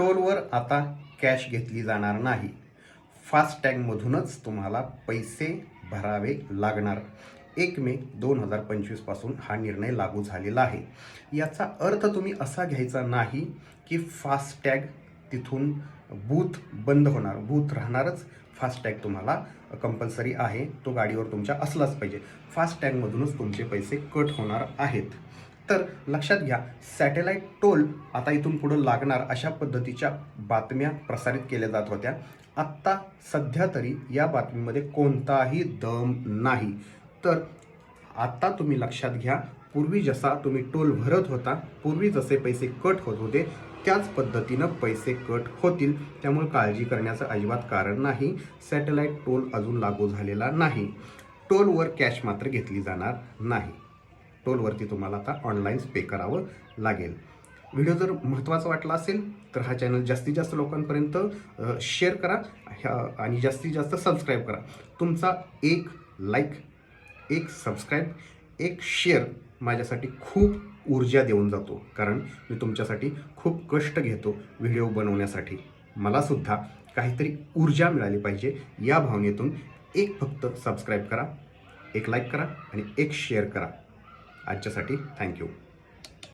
टोलवर आता कॅश घेतली जाणार नाही. फास्टॅगमधूनच तुम्हाला पैसे भरावे लागणार. एक मे दोन हजार पंचवीसपासून हा निर्णय लागू झालेला आहे. याचा अर्थ तुम्ही असा घ्यायचा नाही की फास्टॅग तिथून बूथ बंद होणार बूथ राहणारच फास्टॅग तुम्हाला कंपल्सरी आहे. तो गाडीवर तुमच्या असलाच पाहिजे. फास्टॅगमधूनच तुमचे पैसे कट होणार आहेत. तर लक्षात घ्या सॅटेलाईट टोल आता इथून पुढं लागणार अशा पद्धतीच्या बातम्या प्रसारित केल्या जात होत्या. आत्ता सध्या तरी या बातमीमध्ये कोणताही दम नाही. तर आत्ता तुम्ही लक्षात घ्या पूर्वी जसा तुम्ही टोल भरत होता पूर्वी जसे पैसे कट होत होते त्याच पद्धतीनं पैसे कट होतील. त्यामुळे काळजी करण्याचं अजिबात कारण नाही. सॅटेलाईट टोल अजून लागू झालेला नाही. टोलवर कॅश मात्र घेतली जाणार नाही. टोलवरती तुम्हाला आता ऑनलाईन पे करावं लागेल. व्हिडिओ जर महत्त्वाचा वाटला असेल तर हा चॅनल जास्तीत जास्त लोकांपर्यंत शेअर करा. ह्या- आणि जास्तीत जास्त सबस्क्राईब करा. तुमचा एक लाईक एक सबस्क्राईब एक शेअर माझ्यासाठी खूप ऊर्जा देऊन जातो. कारण मी तुमच्यासाठी खूप कष्ट घेतो व्हिडिओ बनवण्यासाठी. मलासुद्धा काहीतरी ऊर्जा मिळाली पाहिजे. या भावनेतून एक फक्त सबस्क्राईब करा एक लाईक करा आणि एक शेअर करा. आजच्यासाठी थँक्यू.